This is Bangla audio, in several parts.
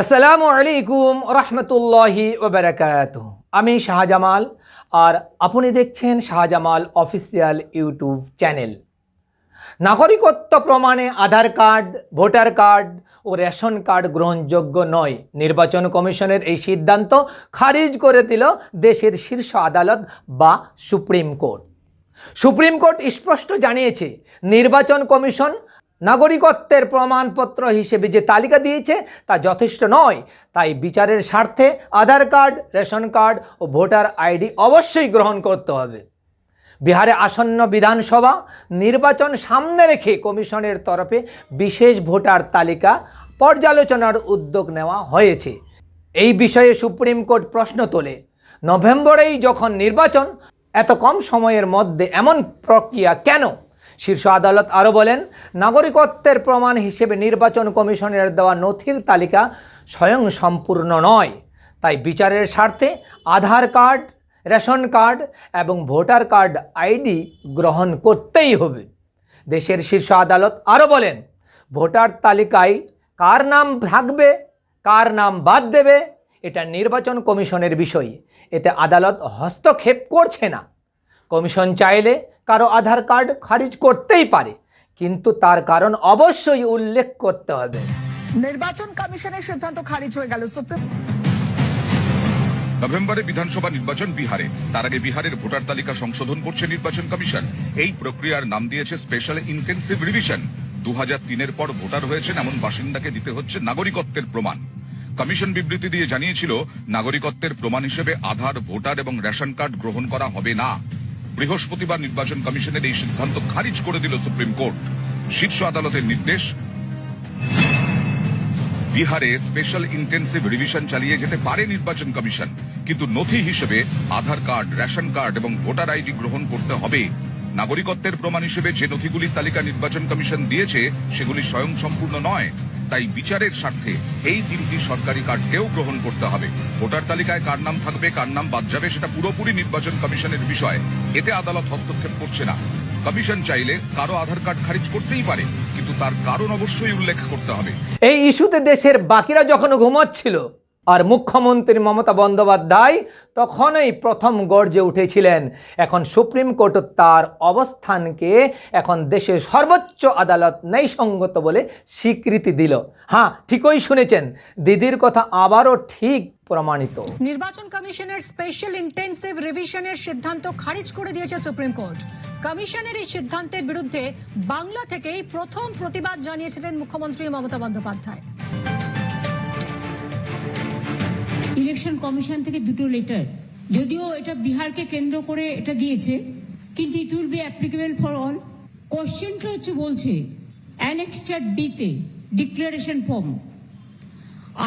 আসসালামু আলাইকুম রহমতুল্লাহি ওবরাকাত আমি শাহজামাল, আর আপনি দেখছেন শাহজামাল অফিসিয়াল ইউটিউব চ্যানেল। নাগরিকত্ব প্রমাণে আধার কার্ড, ভোটার কার্ড ও রেশন কার্ড গ্রহণযোগ্য নয়। নির্বাচন কমিশনের এই সিদ্ধান্ত খারিজ করে দিল দেশের শীর্ষ আদালত বা সুপ্রিম কোর্ট। সুপ্রিম কোর্ট স্পষ্ট জানিয়েছে, নির্বাচন কমিশন নাগরিকত্বের প্রমাণপত্র হিসেবে যে তালিকা দিয়েছে তা যথেষ্ট নয়। তাই বিচারের স্বার্থে আধার কার্ড, রেশন কার্ড ও ভোটার আইডি অবশ্যই গ্রহণ করতে হবে। বিহারে আসন্ন বিধানসভা নির্বাচন সামনে রেখে কমিশনের তরফে বিশেষ ভোটার তালিকা পর্যালোচনার উদ্যোগ নেওয়া হয়েছে। এই বিষয়ে সুপ্রিম কোর্ট প্রশ্ন তোলে, নভেম্বরেই যখন নির্বাচন, এত কম সময়ের মধ্যে এমন প্রক্রিয়া কেন? শীর্ষ আদালত আরও বলেন, নাগরিকত্বের প্রমাণ হিসেবে নির্বাচন কমিশনের দেওয়া নথির তালিকা স্বয়ং সম্পূর্ণ নয়। তাই বিচারের স্বার্থে আধার কার্ড, রেশন কার্ড এবং ভোটার কার্ড আইডি গ্রহণ করতেই হবে। দেশের শীর্ষ আদালত আরও বলেন, ভোটার তালিকায় কার নাম থাকবে, কার নাম বাদ দেবে, এটা নির্বাচন কমিশনের বিষয়। এতে আদালত হস্তক্ষেপ করছে না। কমিশন চাইলে কারও আধার কার্ড খারিজ করতেই পারে কিন্তু তার কারণ অবশ্যই উল্লেখ করতে হবে। নির্বাচন কমিশনের সিদ্ধান্ত খারিজ হয়ে গেল সুপ্রিম নভেম্বরে বিধানসভা নির্বাচন বিহারে। তার আগে বিহারের ভোটার তালিকা সংশোধন করছে নির্বাচন কমিশন। এই প্রক্রিয়ার নাম দিয়েছে স্পেশাল ইন্টেন্সিভ রিভিশন। দু তিনের পর ভোটার হয়েছেন এমন বাসিন্দাকে দিতে হচ্ছে নাগরিকত্বের প্রমাণ। কমিশন বিবৃতি দিয়ে জানিয়েছিল নাগরিকত্বের প্রমাণ হিসেবে আধার ভোটার এবং রেশন কার্ড গ্রহণ করা হবে না। বৃহস্পতিবার নির্বাচন কমিশনের এই সিদ্ধান্ত খারিজ করে দিল সুপ্রিম কোর্ট। শীর্ষ আদালতের নির্দেশ, বিহারে স্পেশাল ইন্টেন্সিভ রিভিশন চালিয়ে যেতে পারে নির্বাচন কমিশন, কিন্তু নথি হিসেবে আধার কার্ড, রেশন কার্ড এবং ভোটার আইডি গ্রহণ করতে হবে। নাগরিকত্বের প্রমাণ হিসেবে যে নথিগুলির তালিকা নির্বাচন কমিশন দিয়েছে, সেগুলি স্বয়ং সম্পূর্ণ নয়। তাই বিচারের স্বার্থে এই তিনটি সরকারি কার্ডকেও গ্রহণ করতে হবে। ভোটার তালিকায় কার নাম থাকবে, কার নাম বাদ যাবে, সেটা পুরোপুরি নির্বাচন কমিশনের বিষয়। এতে আদালত হস্তক্ষেপ করছে না। কমিশন চাইলে কারও আধার কার্ড খারিজ করতেই পারে, কিন্তু তার কারণ অবশ্যই উল্লেখ করতে হবে। এই ইস্যুতে দেশের বাকিরা যখন ঘুমাচ্ছিল আর মুখ্যমন্ত্রী মমতা বন্দ্যোপাধ্যায় তখনই প্রথম গর্জে উঠেছিলেন। এখন সুপ্রিম কোর্ট তার অবস্থানকে এখন দেশের সর্বোচ্চ আদালত ন্যায়সঙ্গত বলে স্বীকৃতি দিল। হ্যাঁ ঠিকই শুনেছেন। দিদির কথা আবারও ঠিক প্রমাণিত। নির্বাচন কমিশনের স্পেশাল ইন্টেন্সিভ রিভিশনের সিদ্ধান্ত খারিজ করে দিয়েছে সুপ্রিম কোর্ট। কমিশনের এই সিদ্ধান্তের বিরুদ্ধে বাংলা থেকেই প্রথম প্রতিবাদ জানিয়েছিলেন মুখ্যমন্ত্রী মমতা বন্দ্যোপাধ্যায়। ইলেকশন কমিশন থেকে দুটো লেটার যদিও এটা বিহারকে কেন্দ্র করে এটা দিয়েছে, কিন্তু it will be applicable for all কোশ্চেনটা হচ্ছে বলছে অ্যানেক্সচার ডিতে declaration form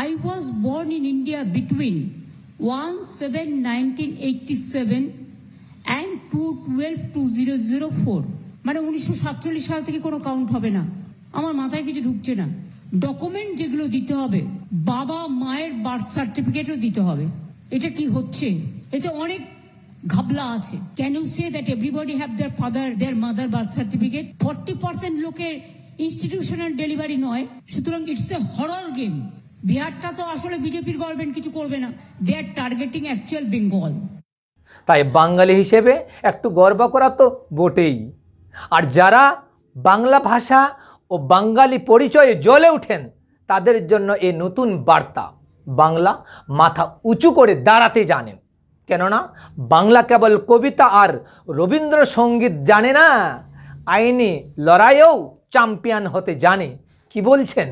I was born in India between one seven nineteen eighty seven and two twelve two zero zero four মানে উনিশশো সাতচল্লিশ সাল থেকে কোনো কাউন্ট হবে না। আমার মাথায় কিছু ঢুকছে না। ডকুমেন্ট যেগুলো দিতে হবে, বাবা মায়ের বার্থ সার্টিফিকেটও দিতে হবে। এটা কি হচ্ছে? এতে অনেক ঘাবলা আছে। Can you say that everybody have their father their mother birth certificate forty percent লোকের ইনস্টিটিউশনাল ডেলিভারি নয়, সুতরাং ইটস এ হরর গেম বিহারটা তো আসলে বিজেপির গভর্নমেন্ট কিছু করবে না। They are targeting actual Bengal তাই বাঙালি হিসেবে একটু গর্ব করা তো বটেই। আর যারা বাংলা ভাষা ও বাঙালি পরিচয়ে জ্বলে ওঠেন, তাদের জন্য এ নতুন বার্তা। বাংলা মাথা উঁচু করে দাঁড়াতে জানে। কেননা, বাংলা কেবল কবিতা আর রবীন্দ্রসঙ্গীত জানে না, আইনি লড়াইয়েও চ্যাম্পিয়ন হতে জানে। কি বলছেন?